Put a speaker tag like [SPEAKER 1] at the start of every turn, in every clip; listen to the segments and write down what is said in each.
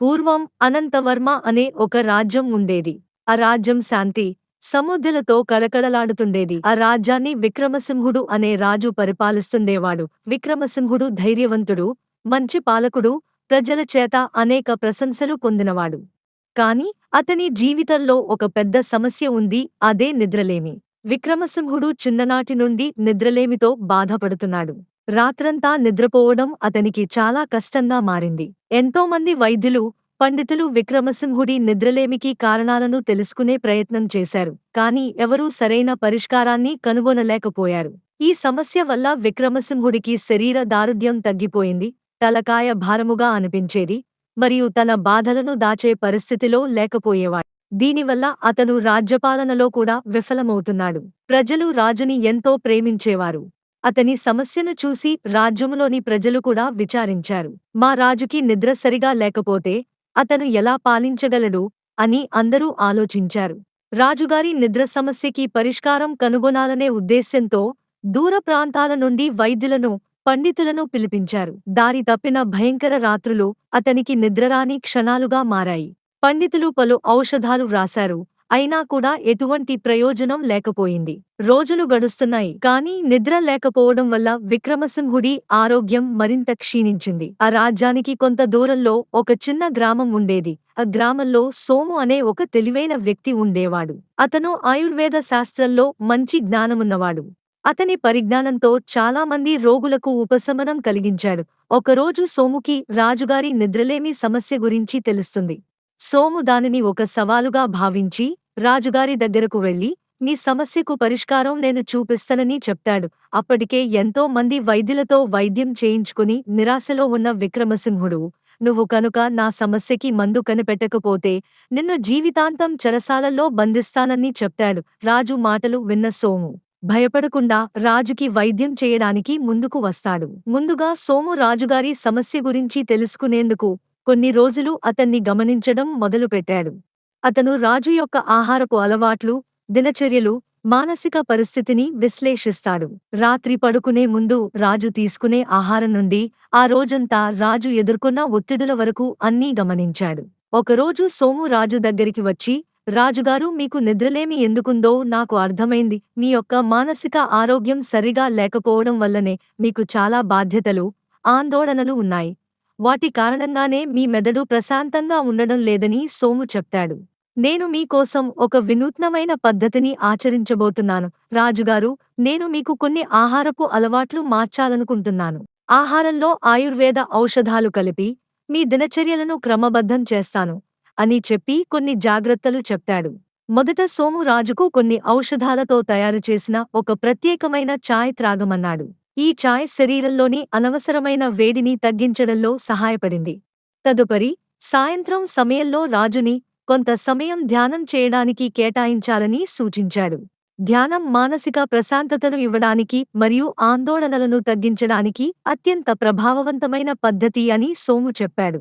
[SPEAKER 1] పూర్వం అనంతవర్మ అనే ఒక రాజ్యం ఉండేది. ఆ రాజ్యం శాంతి సముద్రులతో కళకళలాడుతుండేది ఆ రాజ్యాన్ని విక్రమసింహుడు అనే రాజు పరిపాలిస్తుండేవాడు. విక్రమసింహుడు ధైర్యవంతుడు మంచి పాలకుడు ప్రజల చేత అనేక ప్రశంసలు పొందినవాడు. కాని అతని జీవితంలో ఒక పెద్ద సమస్య ఉంది అదే నిద్రలేమి. విక్రమసింహుడు చిన్ననాటి నుండి నిద్రలేమితో బాధపడుతున్నాడు. రాత్రంతా నిద్రపోవడం అతనికి చాలా కష్టంగా మారింది. ఎంతోమంది వైద్యులు పండితులు విక్రమసింహుడి నిద్రలేమికి కారణాలను తెలుసుకునే ప్రయత్నం చేశారు. కాని ఎవరూ సరైన పరిష్కారాన్ని కనుగొనలేకపోయారు. ఈ సమస్య వల్ల విక్రమసింహుడికి శరీర దారుఢ్యం తగ్గిపోయింది తలకాయ భారముగా అనిపించేది మరియు తన బాధలను దాచే పరిస్థితిలో లేకపోయేవాడు. దీనివల్ల అతను రాజ్యపాలనలో కూడా విఫలమవుతున్నాడు. ప్రజలు రాజుని ఎంతో ప్రేమించేవారు. అతని సమస్యను చూసి రాజ్యములోని ప్రజలు కూడా విచారించారు. మా రాజుకి నిద్ర సరిగా లేకపోతే అతను ఎలా పాలించగలడు అని అందరూ ఆలోచించారు. రాజుగారి నిద్ర సమస్యకి పరిష్కారం కనుగొనాలనే ఉద్దేశ్యంతో దూర ప్రాంతాల నుండి వైద్యులను పండితులను పిలిపించారు. దారి తప్పిన భయంకర రాత్రులు అతనికి నిద్రరాని క్షణాలుగా మారాయి. పండితులు పలు ఔషధాలు వ్రాశారు అయినా కూడా ఎటువంటి ప్రయోజనం లేకపోయింది. రోజులు గడుస్తున్నాయి. కాని నిద్ర లేకపోవడం వల్ల విక్రమసింహుడి ఆరోగ్యం మరింత క్షీణించింది. ఆ రాజ్యానికి కొంత దూరంలో ఒక చిన్న గ్రామం ఉండేది. ఆ గ్రామంలో సోము అనే ఒక తెలివైన వ్యక్తి ఉండేవాడు. అతను ఆయుర్వేద శాస్త్రంలో మంచి జ్ఞానమున్నవాడు. అతని పరిజ్ఞానంతో చాలామంది రోగులకు ఉపశమనం కలిగించాడు. ఒకరోజు సోముకి రాజుగారి నిద్రలేమి సమస్య గురించి తెలుస్తుంది. సోము దానిని ఒక సవాలుగా భావించి రాజుగారి దగ్గరకు వెళ్ళి నీ సమస్యకు పరిష్కారం నేను చూపిస్తానని చెప్తాడు. అప్పటికే ఎంతో మంది వైద్యులతో వైద్యం చేయించుకుని నిరాశలో ఉన్న విక్రమసింహుడు నువ్వు కనుక నా సమస్యకి మందు కనిపెట్టకపోతే నిన్ను జీవితాంతం చెరసాలల్లో బంధిస్తానని చెప్తాడు రాజు మాటలు విన్న సోము భయపడకుండా రాజుకి వైద్యం చేయడానికి ముందుకు వస్తాడు. ముందుగా సోము రాజుగారి సమస్య గురించి తెలుసుకునేందుకు కొన్ని రోజులు అతన్ని గమనించడం మొదలుపెట్టాడు. అతను రాజు యొక్క ఆహారపు అలవాట్లు దినచర్యలు మానసిక పరిస్థితిని విశ్లేషిస్తాడు. రాత్రి పడుకునే ముందు రాజు తీసుకునే ఆహారం నుండి ఆ రోజంతా రాజు ఎదుర్కొన్న ఒత్తిడుల వరకు అన్నీ గమనించాడు. ఒకరోజు సోము రాజు దగ్గరికి వచ్చి రాజుగారు మీకు నిద్రలేమి ఎందుకుందో నాకు అర్థమైంది. మీ యొక్క మానసిక ఆరోగ్యం సరిగా లేకపోవడం వల్లనే మీకు చాలా బాధ్యతలు ఆందోళనలు ఉన్నాయి. వాటి కారణంగానే మీ మెదడు ప్రశాంతంగా ఉండడం లేదని సోము చెప్తాడు. నేను మీకోసం ఒక వినూత్నమైన పద్ధతిని ఆచరించబోతున్నాను. రాజుగారు నేను మీకు కొన్ని ఆహారపు అలవాట్లు మార్చాలనుకుంటున్నాను. ఆహారంలో ఆయుర్వేద ఔషధాలు కలిపి మీ దినచర్యలను క్రమబద్ధం చేస్తాను అని చెప్పి కొన్ని జాగ్రత్తలు చెప్తాడు. మొదట సోము రాజుకు కొన్ని ఔషధాలతో తయారు చేసిన ఒక ప్రత్యేకమైన ఛాయ్ త్రాగమన్నాడు. ఈ ఛాయ్ శరీరంలోని అనవసరమైన వేడిని తగ్గించడంలో సహాయపడింది. తదుపరి సాయంత్రం సమయంలో రాజుని కొంత సమయం ధ్యానం చేయడానికి కేటాయించాలని సూచించాడు. ధ్యానం మానసిక ప్రశాంతతను ఇవ్వడానికి మరియు ఆందోళనలను తగ్గించడానికి అత్యంత ప్రభావవంతమైన పద్ధతి అని సోము చెప్పాడు.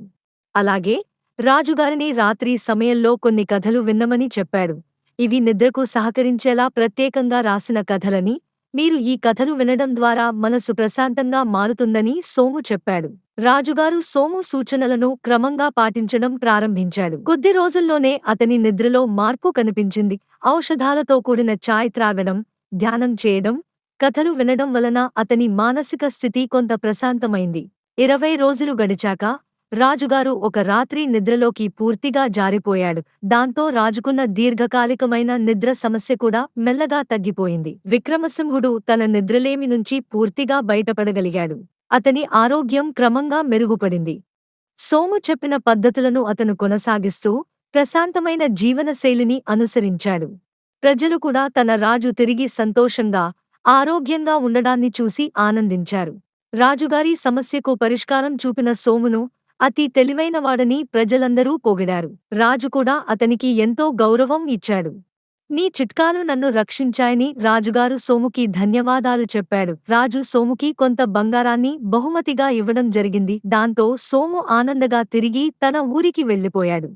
[SPEAKER 1] అలాగే రాజుగారిని రాత్రి సమయంలో కొన్ని కథలు విన్నమని చెప్పాడు. ఇవి నిద్రకు సహకరించేలా ప్రత్యేకంగా రాసిన కథలని మీరు ఈ కథలు వినడం ద్వారా మనసు ప్రశాంతంగా మారుతుందని సోము చెప్పాడు. రాజుగారు సోము సూచనలను క్రమంగా పాటించడం ప్రారంభించాడు. కొద్ది రోజుల్లోనే అతని నిద్రలో మార్పు కనిపించింది. ఔషధాలతో కూడిన ఛాయ్ త్రాగడం ధ్యానం చేయడం కథలు వినడం వలన అతని మానసిక స్థితి కొంత ప్రశాంతమైంది. ఇరవై రోజులు గడిచాక రాజుగారు ఒక రాత్రి నిద్రలోకి పూర్తిగా జారిపోయాడు. దాంతో రాజుకున్న దీర్ఘకాలికమైన నిద్ర సమస్య కూడా మెల్లగా తగ్గిపోయింది. విక్రమసింహుడు తన నిద్రలేమి నుంచి పూర్తిగా బయటపడగలిగాడు. అతని ఆరోగ్యం క్రమంగా మెరుగుపడింది. సోము చెప్పిన పద్ధతులను అతను కొనసాగిస్తూ ప్రశాంతమైన జీవనశైలిని అనుసరించాడు. ప్రజలు కూడా తన రాజు తిరిగి సంతోషంగా ఆరోగ్యంగా ఉండడాన్ని చూసి ఆనందించారు. రాజుగారి సమస్యకు పరిష్కారం చూపిన సోమును అతి తెలివైనవాడని ప్రజలందరూ పొగిడారు. రాజు కూడా అతనికి ఎంతో గౌరవం ఇచ్చాడు. నీ చిట్కాలు నన్ను రక్షించాయని రాజుగారు సోముకి ధన్యవాదాలు చెప్పాడు. రాజు సోముకి కొంత బంగారాన్ని బహుమతిగా ఇవ్వడం జరిగింది. దాంతో సోము ఆనందగా తిరిగి తన ఊరికి వెళ్ళిపోయాడు